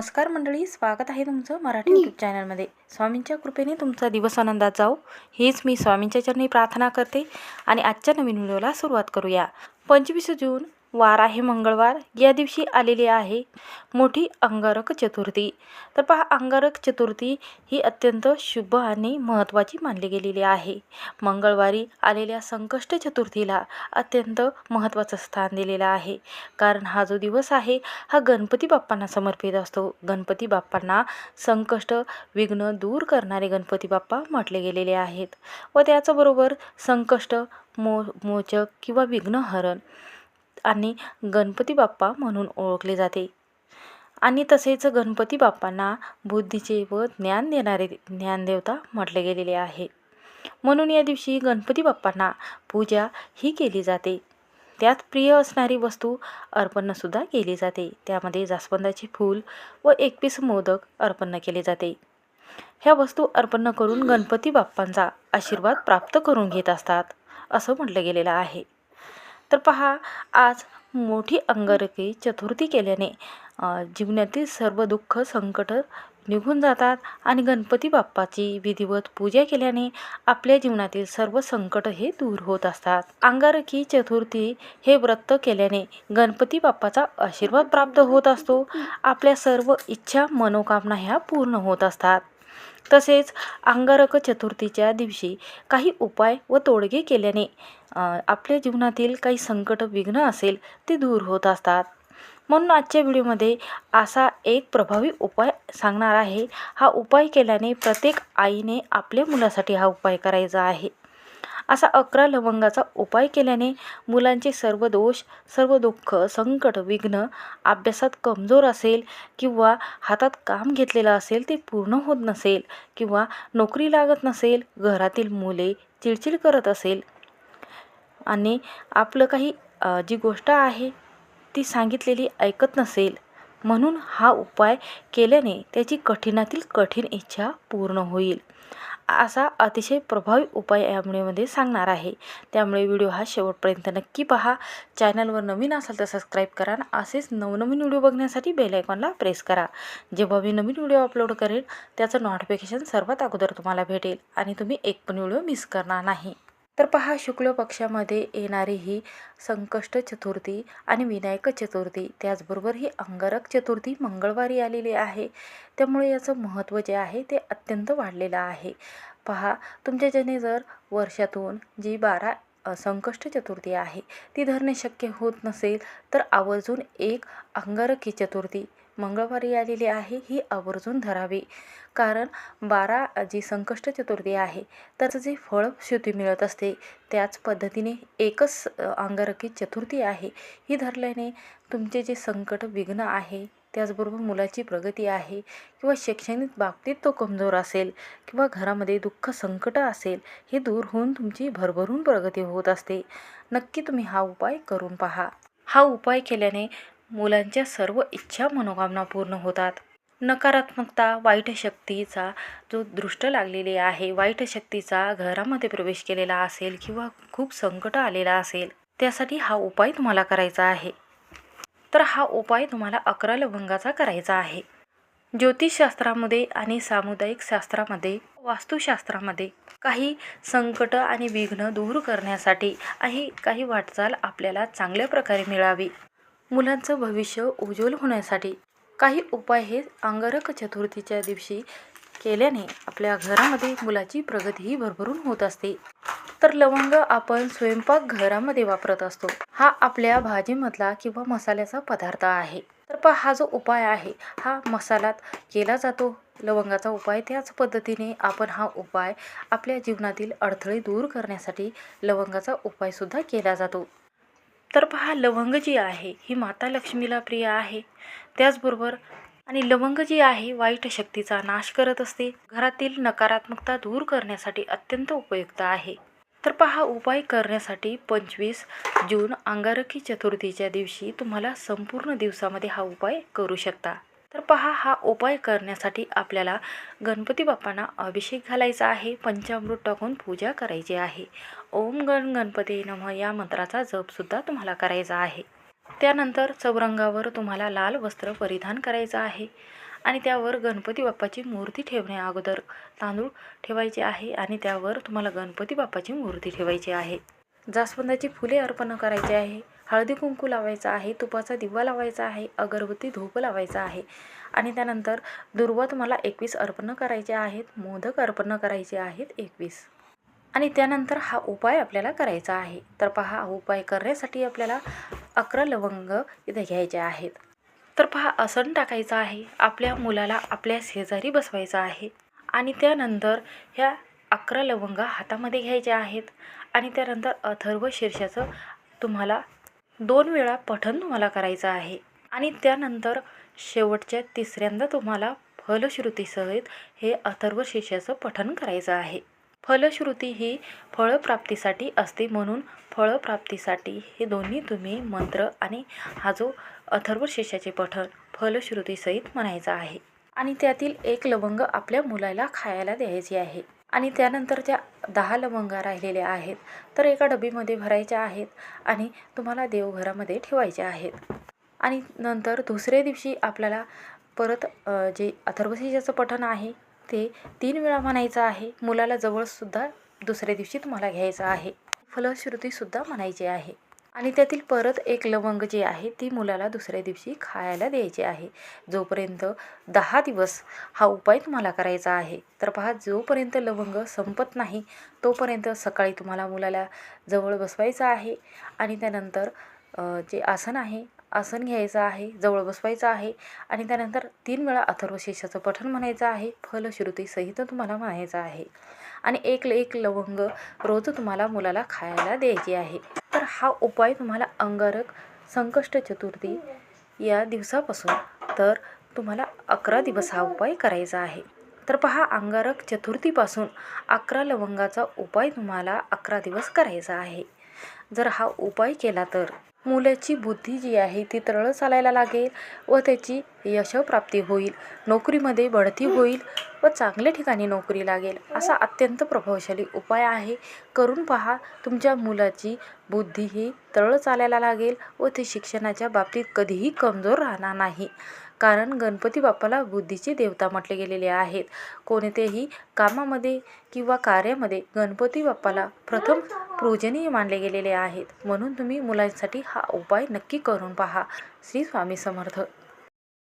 नमस्कार मंडळी स्वागत आहे तुमचं मराठी यूट्यूब चॅनलमध्ये स्वामींच्या कृपेने तुमचा दिवस आनंदात जाओ हीच मी स्वामींच्या चरणी प्रार्थना करते आणि आजच्या नवीन व्हिडिओला सुरुवात करूया. पंचवीस जून वार आहे मंगळवार. या दिवशी आलेली आहे मोठी अंगारक चतुर्थी. तर पहा अंगारक चतुर्थी ही अत्यंत शुभ आणि महत्त्वाची मानली गेलेली आहे. मंगळवारी आलेल्या संकष्ट चतुर्थीला अत्यंत महत्त्वाचं स्थान दिलेलं आहे. कारण हा जो दिवस आहे हा गणपती बाप्पांना समर्पित असतो. गणपती बाप्पांना संकष्ट विघ्न दूर करणारे गणपती बाप्पा म्हटले गेलेले आहेत. व त्याचबरोबर संकष्ट मो मोचक किंवा विघ्नहरण. आणि गणपती बाप्पा म्हणून ओळखले जाते. आणि तसेच गणपती बाप्पांना बुद्धीचे व ज्ञान देणारे ज्ञानदेवता म्हटले गेलेले आहे. म्हणून या दिवशी गणपती बाप्पांना पूजा ही केली जाते. त्यात प्रिय असणारी वस्तू अर्पणसुद्धा केली जाते. त्यामध्ये जास्वंदाचे फूल व एक पीस मोदक अर्पण केले जाते. ह्या वस्तू अर्पण करून गणपती बाप्पांचा आशीर्वाद प्राप्त करून घेत असतात असं म्हटलं गेलेलं आहे. तर पहा आज मोठी अंगारकी चतुर्थी केल्याने जीवनातील सर्व दुःख संकट निघून जातात आणि गणपती बाप्पाची विधिवत पूजा केल्याने आपल्या जीवनातील सर्व संकट हे दूर होत असतात. अंगारकी चतुर्थी हे व्रत केल्याने गणपती बाप्पाचा आशीर्वाद प्राप्त होत असतो. आपल्या सर्व इच्छा मनोकामना ह्या पूर्ण होत असतात. तसेच अंगारक चतुर्थीच्या दिवशी काही उपाय व तोडगे केल्याने आपल्या जीवनातील काही संकट विघ्न असेल ते दूर होत असतात. म्हणून आजच्या व्हिडिओमध्ये असा एक प्रभावी उपाय सांगणार आहे. हा उपाय केल्याने प्रत्येक आईने आपल्या मुलासाठी हा उपाय करायचा आहे. असा अकरा लवंगाचा उपाय केल्याने मुलांचे सर्व दोष सर्व दुःख संकट विघ्न अभ्यासात कमजोर असेल किंवा हातात काम घेतलेलं असेल ते पूर्ण होत नसेल किंवा नोकरी लागत नसेल घरातील मुले चिडचिड करत असेल. आणि आपलं काही जी गोष्ट आहे ती सांगितलेली ऐकत नसेल म्हणून हा उपाय केल्याने त्याची कठीणातील कठीण इच्छा पूर्ण होईल. असा अतिशय प्रभावी उपाय यामुळेमध्ये सांगणार आहे. त्यामुळे व्हिडिओ हा शेवटपर्यंत नक्की पहा. चॅनलवर नवीन असाल तर सबस्क्राईब करा आणि असेच नवनवीन व्हिडिओ बघण्यासाठी बेल आयकॉनला प्रेस करा. जेव्हा मी नवीन व्हिडिओ अपलोड करेल त्याचं नोटिफिकेशन सर्वात अगोदर तुम्हाला भेटेल आणि तुम्ही एक पण व्हिडिओ मिस करणार नाही. तर पहा शुक्ल पक्षामध्ये येणारी ही संकष्ट चतुर्थी आणि विनायक चतुर्थी. त्याचबरोबर ही अंगारक चतुर्थी मंगळवारी आलेली आहे. त्यामुळे याचं महत्त्व जे आहे ते अत्यंत वाढलेलं आहे. पहा तुमच्याच्याने जर वर्षातून जी बारा संकष्ट चतुर्थी आहे ती धरणे शक्य होत नसेल तर आवर्जून एक अंगारकी चतुर्थी मंगळवारी आलेली आहे ही आवर्जून धरावी. कारण बारा जी संकष्ट चतुर्थी आहे त्याचं जे फळ फळश्रुती मिळत असते त्याच पद्धतीने एकच अंगारकी चतुर्थी आहे. ही धरल्याने तुमचे जे संकट विघ्न आहे त्याचबरोबर मुलाची प्रगती आहे किंवा शैक्षणिक बाबतीत तो कमजोर असेल किंवा घरामध्ये दुःख संकट असेल हे दूर होऊन तुमची भरभरून प्रगती होत असते. नक्की तुम्ही हा उपाय करून पहा. हा उपाय केल्याने मुलांच्या सर्व इच्छा मनोकामना पूर्ण होतात. नकारात्मकता वाईट शक्तीचा जो दृष्ट लागलेली आहे वाईट शक्तीचा घरामध्ये प्रवेश केलेला असेल किंवा खूप संकट आलेला असेल त्यासाठी हा उपाय तुम्हाला करायचा आहे. तर हा उपाय तुम्हाला अकरा लवंगाचा करायचा आहे. ज्योतिषशास्त्रामध्ये आणि सामुदायिक शास्त्रामध्ये वास्तुशास्त्रामध्ये काही संकट आणि विघ्न दूर करण्यासाठी आणि काही वाटचाल आपल्याला चांगल्या प्रकारे मिळावी. मुलांचं भविष्य उज्ज्वल होण्यासाठी काही उपाय हे अंगारक चतुर्थीच्या दिवशी केल्याने आपल्या घरामध्ये मुलाची प्रगतीही भरभरून होत असते. तर लवंग आपण स्वयंपाक घरामध्ये वापरत असतो. हा आपल्या भाजीमधला किंवा मसाल्याचा पदार्थ आहे. तर पहा हा जो उपाय आहे हा मसाल्यात केला जातो. लवंगाचा उपाय त्याच पद्धतीने आपण हा उपाय आपल्या जीवनातील अडथळे दूर करण्यासाठी लवंगाचा उपायसुद्धा केला जातो. तर पहा लवंग जी आहे ही माता लक्ष्मीला प्रिय आहे. त्याचबरोबर आणि लवंग जी आहे वाईट शक्तीचा नाश करत असते. घरातील नकारात्मकता दूर करण्यासाठी अत्यंत उपयुक्त आहे. तर पहा उपाय करण्यासाठी पंचवीस जून अंगारकी चतुर्थीच्या दिवशी तुम्हाला संपूर्ण दिवसामध्ये हा उपाय करू शकता. तर पहा हा उपाय करण्यासाठी आपल्याला गणपती बाप्पांना अभिषेक घालायचा आहे. पंचामृत टाकून पूजा करायची आहे. ओम गण गणपती नम या मंत्राचा जपसुद्धा तुम्हाला करायचा आहे. त्यानंतर चौरंगावर तुम्हाला लाल वस्त्र परिधान करायचं आहे आणि त्यावर गणपती बाप्पाची मूर्ती ठेवण्या अगोदर तांदूळ ठेवायचे आहे आणि त्यावर तुम्हाला गणपती बाप्पाची मूर्ती ठेवायची आहे. जास्वंदाची फुले अर्पण करायची आहे. हळदी कुंकू लावायचा आहे तुपाचा दिवा लावायचा आहे अगरबत्ती धूप लावायचा आहे. आणि त्यानंतर दुर्वा तुम्हाला एकवीस अर्पण करायचे आहेत मोदक अर्पण करायचे आहेत एकवीस. आणि त्यानंतर हा उपाय आपल्याला करायचा आहे. तर पहा हा उपाय करण्यासाठी आपल्याला अकरा लवंग इथे घ्यायचे आहेत. तर पहा आसन टाकायचं आहे. आपल्या मुलाला आपल्या शेजारी बसवायचं आहे. आणि त्यानंतर ह्या अकरा लवंग हातामध्ये घ्यायच्या आहेत. आणि त्यानंतर अथर्व शीर्षाचं तुम्हाला दोन वेळा पठण तुम्हाला करायचं आहे. आणि त्यानंतर शेवटच्या तिसऱ्यांदा तुम्हाला फलश्रुतीसहित हे अथर्व शीर्षाचं पठण करायचं आहे. फलश्रुती ही फळप्राप्तीसाठी असते म्हणून फळप्राप्तीसाठी हे दोन्ही तुम्ही मंत्र आणि हा जो अथर्व शीर्षाचे पठण फलश्रुतीसहित म्हणायचा आहे. आणि त्यातील एक लवंग आपल्या मुलाला खायला द्यायची आहे. आणि त्यानंतर ज्या दहा लवंगा राहिलेल्या आहेत तर एका डबीमध्ये भरायच्या आहेत आणि तुम्हाला देवघरामध्ये ठेवायच्या आहेत. आणि नंतर दुसऱ्या दिवशी आपल्याला परत जे अथर्वशीजाचं पठण आहे ते तीन वेळा म्हणायचं आहे. मुलाला जवळसुद्धा दुसऱ्या दिवशी तुम्हाला घ्यायचं आहे. फलश्रुतीसुद्धा म्हणायची आहे. आणि त्यातील परत एक लवंग जी आहे ती मुलाला दुसऱ्या दिवशी खायला द्यायची आहे. जोपर्यंत दहा दिवस हा उपाय तुम्हाला करायचा आहे तर पहा जोपर्यंत लवंग संपत नाही तोपर्यंत सकाळी तुम्हाला मुलाला जवळ बसवायचं आहे आणि त्यानंतर जे आसन आहे आसन घ्यायचं आहे जवळ बसवायचं आहे आणि त्यानंतर तीन वेळा अथर्वशेषाचं पठण म्हणायचं आहे फलश्रुतीसहित तुम्हाला म्हणायचं आहे. आणि एक एक लवंग रोज तुम्हाला मुलाला खायला द्यायची आहे. हा उपाय तुम्हाला अंगारक संकष्ट चतुर्थी या दिवसापासून तर तुम्हाला अकरा दिवस हा उपाय करायचा आहे. तर पहा अंगारक चतुर्थीपासून अकरा लवंगाचा उपाय तुम्हाला अकरा दिवस करायचा आहे. जर हा उपाय केला तर मुलाची बुद्धी जी आहे ती तरळ चालायला लागेल व त्याची यशप्राप्ती होईल. नोकरीमध्ये बढती होईल व चांगल्या ठिकाणी नोकरी लागेल. असा अत्यंत प्रभावशाली उपाय आहे. करून पहा तुमच्या मुलाची बुद्धी ही तरळ चालायला लागेल व ते शिक्षणाच्या बाबतीत कधीही कमजोर राहणार नाही. कारण गणपती बाप्पाला बुद्धीची देवता म्हटले गेलेले आहेत. कोणतेही कामामध्ये किंवा कार्यामध्ये गणपती बाप्पाला प्रथम पूजनीय मानले गेलेले आहेत. म्हणून तुम्ही मुलांसाठी हा उपाय नक्की करून पहा. श्री स्वामी समर्थ.